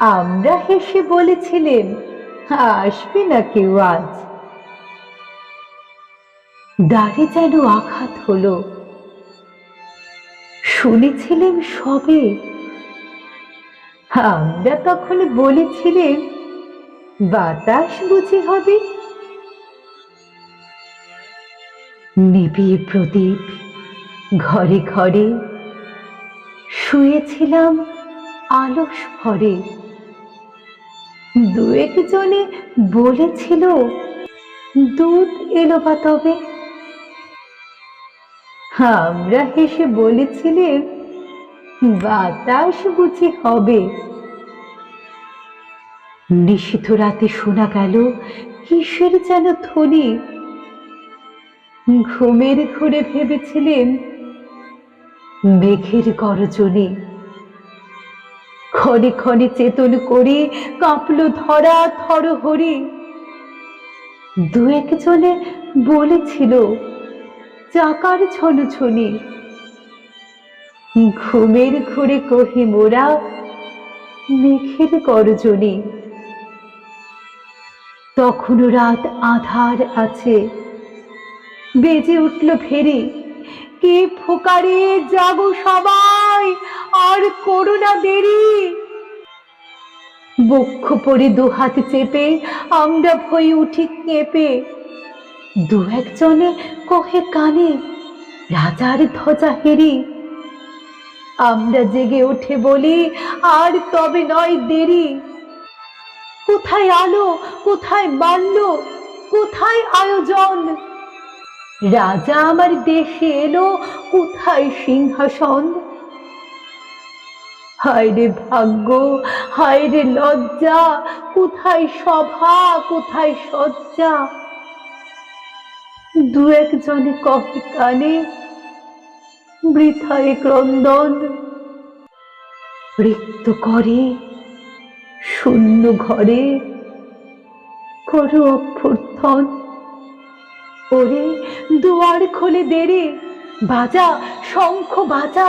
আমরা হেসে বলেছিলেন আসবে না কেউ আজ। দ্বারে যেন আঘাত হলো। শুনেছিলেন সবে। আমরা তখন বলেছিলেন, বাতাস বুঝি হবে? নিবিয়ে প্রদীপ ঘরে ঘরে শুয়েছিলাম আলস ভরে। দু একজনে বলেছিল, দুধ এলো বা তবে? আমরা হেসে বলেছিলেন, বাতাস বুঝি হবে। নিষিদ্ধ রাতে শোনা গেল, কিসের যেন ধ্বনি? ঘুমের ঘুরে ভেবেছিলেন, মেঘের গরজনে ক্ষণে ক্ষণে চেতন করে, কাঁপল ধরা থর হরি। দু একজনে বলেছিল, চাকার ছনছনি। ঘুমের ঘুরে কহি মোরা, মেঘের গরজনে। তখনও রাত আধার আছে। বেজে উঠল ফেরি, কে ফোকারে যাব সবাই? আর করোনা দেরি। বক্ষ পরে দুহাত চেপে আমরা ভয়ে উঠি কেঁপে। দু একজনে কহে কানে, রাজার ধ্বজা হেরি। আমরা জেগে উঠে বলি, আর তবে নয় দেরি। কোথায় আলো, কোথায় মাল্য কোথায় আয়োজন? রাজা আমার দেশে এলো, কোথায় সিংহাসন? হায় রে ভাগ্য হায় রে লজ্জা, কোথায় সভা কোথায় সজ্জা দু একজনে কফি কানে বৃথায় ক্রন্দন রিক্ত করে শূন্য ঘরে, করো অভ্যর্থন। ওরে দুয়ার খোলে দেরে, বাজা, শঙ্খ বাজা।